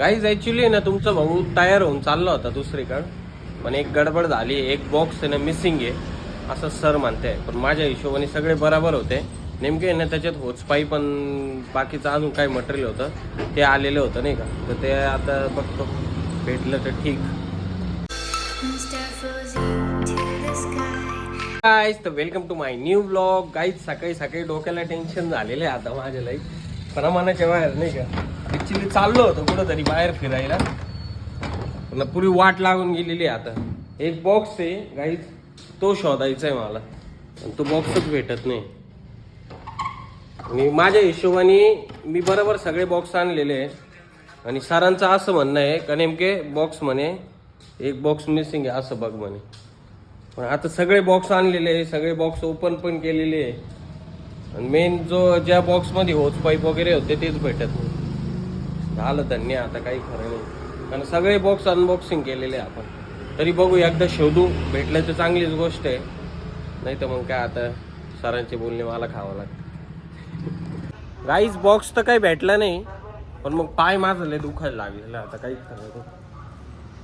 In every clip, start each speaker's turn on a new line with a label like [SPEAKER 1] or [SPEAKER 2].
[SPEAKER 1] काहीच ॲक्च्युली ना तुमचा भाऊ तयार होऊन चालला होता दुसरीकडं. पण एक गडबड झाली एक बॉक्स आहे ना मिसिंग आहे असं सर म्हणते पण माझ्या हिशोबाने सगळे बराबर होते. नेमके आहे ना त्याच्यात होचपाई पण बाकीचं अजून काय मटेरियल होतं. ते आलेलं होतं नाही का? तर ते आता बघतो. भेटलं तर ठीक. गाईज तर welcome to my new vlog guys सकाळी सकाळी डोक्याला टेन्शन झालेलं आहे आता माझ्या लाईफ प्रमाणाच्या बाहेर नाही का? ऍक्च्युली चाललो होतो कुठंतरी बाहेर फिरायला. पण पुरी वाट लागून गेलेली आहे आता. एक बॉक्स आहे गाईज तो शोधायचा आहे मला. पण तो बॉक्सच भेटत नाही. आणि माझ्या हिशोबाने मी बरोबर सगळे बॉक्स आणलेले आहे. आणि सरांचं असं म्हणणं आहे का नेमके बॉक्स म्हणे एक बॉक्स मिसिंग आहे असं बघ म्हणे. पण आता सगळे बॉक्स आणलेले आहे सगळे बॉक्स ओपन पण केलेले आहे. आणि मेन जो ज्या बॉक्समध्ये होच पाईप वगैरे होते तेच भेटत नाही. झालं धन्य आता काही खरं नाही. कारण सगळे बॉक्स अनबॉक्सिंग केलेले आहे आपण. तरी बघू एकदा शोधू. भेटलं तर चांगलीच गोष्ट आहे. नाही तर मग काय आता सरांचे बोलणे मला खावं लागतं. राईस बॉक्स तर काही भेटला नाही. पण मग पाय माझं लय दुखायला लागलेलं आता काहीच खरं नाही.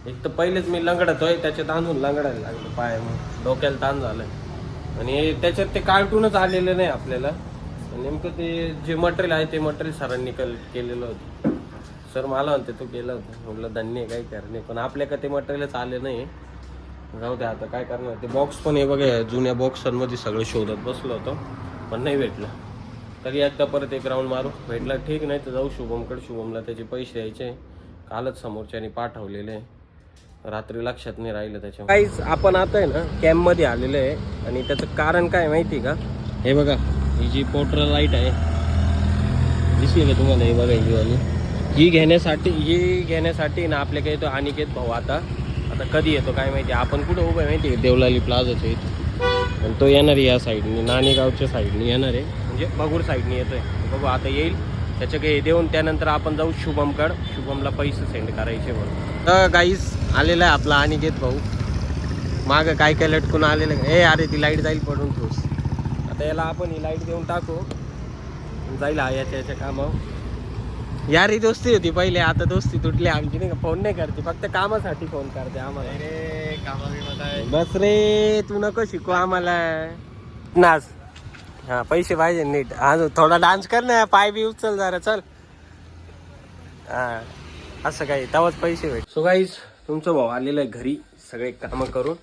[SPEAKER 1] एक तर पहिलेच मी लंगडतोय त्याच्यात आणून लंगडायला लागलं पाय मग. डोक्याला ताण झालंय. आणि त्याच्यात ते कार्टूनच आलेलं नाही आपल्याला. नेमकं ते जे मटेरियल आहे ते मटेरियल सरांनी कल केलेलं होतं. सर मला म्हणते तू केलं होतं. म्हटलं धन्य आहे, काही करणे पण आपल्या का ते मटेरियलच आले नाही. जाऊ दे आता काय करणार? ते बॉक्स पण हे बघा जुन्या बॉक्सांमध्ये सगळं शोधत बसलो होतो पण नाही भेटलं. तरी एकदा परत एक राऊंड मारू. भेटला ठीक नाही तर जाऊ शुभमकडे. शुभमला त्याचे पैसे द्यायचे कालच समोरच्यानी पाठवलेले. रात्री लक्षात नाही राहिलं त्याच्या काहीच आपण आता आहे ना कॅम्पमध्ये आलेलं आहे. आणि त्याचं कारण काय माहिती का? हे बघा ही जी पोर्टर लाइट आहे दिसली का तुम्हाला? हे बघा ही वाली. ही घेण्यासाठी ही घेण्यासाठी ना आपल्याकडे येतो अनिकेत भाऊ आता. आता कधी येतो काय माहिती? आपण कुठं उभं आहे माहिती आहे? देवलाली प्लाझाच्या आहे आणि तो येणार आहे या साईडने नाणेगावच्या साईडने येणार आहे. म्हणजे बगूर साईडने येतोय. बघू आता येईल. त्याच्या काही देऊन त्यानंतर आपण जाऊ शुभमकड. शुभमला पैसे सेंड करायचे म्हणून. तर गाईस आलेला आहे आपला अनिकेत भाऊ. मागं काय काय लटकून आलेलं आहे. ए अरे ती लाइट जाईल पडून ठोस आता याला आपण ही लाइट देऊन टाकू. जाईल याच्या याच्या कामावर. यार दोस्ती होती पहिले आता दोस्ती तुटली आमची नाही का. फोन नाही करते फक्त कामासाठी फोन करते आम्हाला. बस रे तू नको शिकू आम्हाला. नाच. हा पैसे पाहिजे नीट. अजून थोडा डान्स कर ना पाय बी उचल जरा चल. हा असं काही तेव्हाच पैसे भेट. सो गाईज तुमचं भाऊ आलेलं आहे घरी सगळे कामं करून.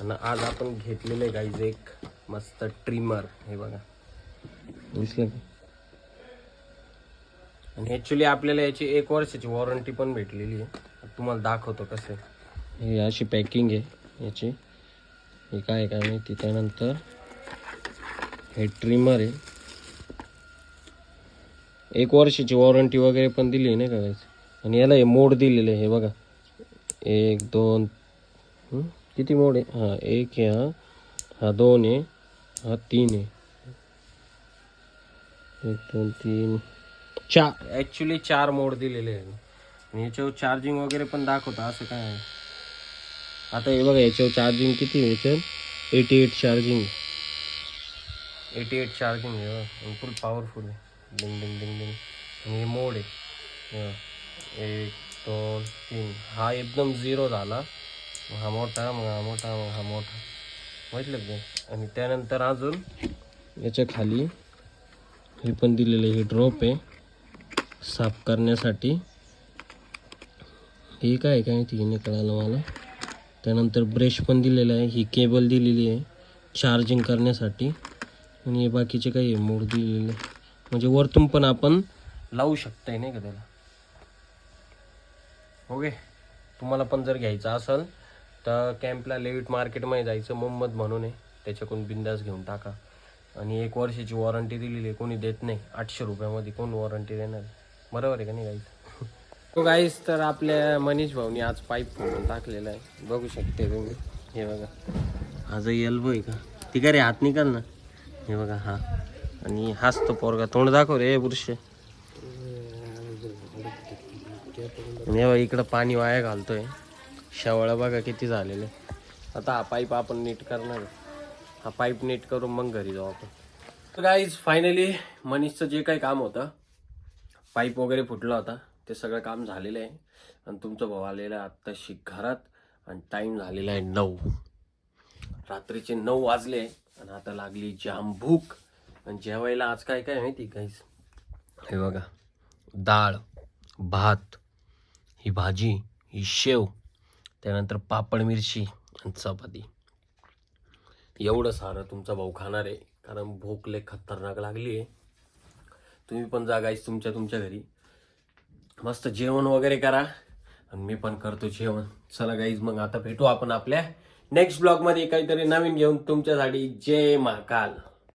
[SPEAKER 1] आणि आज आपण घेतलेलं आहे गाईज एक मस्त ट्रिमर हे बघा. दिसलं का? आणि ॲक्च्युली आपल्याला याची एक वर्षाची वॉरंटी पण भेटलेली आहे. तुम्हाला दाखवतो कसं. आहे. हे अशी पॅकिंग आहे याची. हे काय काय माहिती? त्यानंतर हे ट्रिमर आहे. एक वर्षाची वॉरंटी वगैरे पण दिली आहे नाही का guys? आणि याला हे मोड दिलेले आहे हे बघा. एक दोन किती मोड आहे? हां एक आहे हा. हा दोन आहे. हा तीन आहे. एक दोन तीन. चार ॲक्च्युली चार मोड दिलेले आहे आणि याच्यावर चार्जिंग वगैरे पण दाखवतं असं काय आहे? आता हे बघा याच्यावर चार्जिंग किती आहे? याच्यावर eighty eight charging eighty eight charging आहे. फुल पॉवरफुल आहे. डिंग डिंग डिंग डिंग आणि हे मोड आहे. एक दोन तीन. हा एकदम झिरो झाला. हा मोठा मग हा मोठा मग हा मोठा. माहितलं का? आणि त्यानंतर अजून याच्या खाली हे पण दिलेलं हे ड्रॉप आहे. साफ करण्यासाठी. हे काय आहे काय माहिती नाही कळालं मला. त्यानंतर ब्रश पण दिलेला आहे. ही केबल दिलेली आहे. चार्जिंग करण्यासाठी. आणि हे बाकीचे काही मोड दिलेले. म्हणजे वरतून पण आपण लावू शकताय नाही का त्याला? ओके. तुम्हाला पण जर घ्यायचं असेल तर कॅम्पला लेविट मार्केटमध्ये जायचं मोहम्मद म्हणून आहे. त्याच्याकडून बिंदास घेऊन टाका. आणि एक वर्षाची वॉरंटी दिलेली आहे. कोणी देत नाही. आठशे रुपयामध्ये कोण वॉरंटी देणार आहे? बरोबर आहे का नाही गाईस तो गाईस तर आपल्या मनीष भाऊनी आज पाईप फोडून टाकलेला आहे. बघू शकते तुम्ही. हे बघा. हा जो एल्बो आहे का? ती का रे हात निकाल ना. हे बघा हा. आणि हाच तो पोरगा तोंड दाखव रे पुरुष आणि हे बघा इकडं पाणी वाया घालतोय. शेवळं बघा किती झालेले. आता हा पाईप आपण नीट करणार हा पाईप नीट करून मग घरी जाऊ आपण. तर गाईज फायनली मनीषचं जे काही काम होतं पाईप वगैरे फुटला होता. ते सगळं काम झालेलं आहे. आणि तुमचं भाऊ आलेलं आहे आत्ताशी घरात आणि टाईम झालेला आहे नऊ. रात्रीचे नऊ वाजले आणि आता लागली जाम भूक. आणि जेवायला आज काय काय माहिती काहीच हे बघा. डाळ भात ही भाजी ही शेव त्यानंतर पापड मिरची आणि चपाती. एवढं सारं तुमचा भाऊ खाणार आहे. कारण भूक लय खतरनाक लागली आहे. तुम्ही पण जा तुमच्या तुमच्या घरी. मस्त जेवण वगैरे करा. आणि मी पण करतो जेवण. चला गाईज मग आता भेटू आपण आपल्या नेक्स्ट ब्लॉगमध्ये काहीतरी नवीन घेऊन तुमच्यासाठी. जय महाकाल.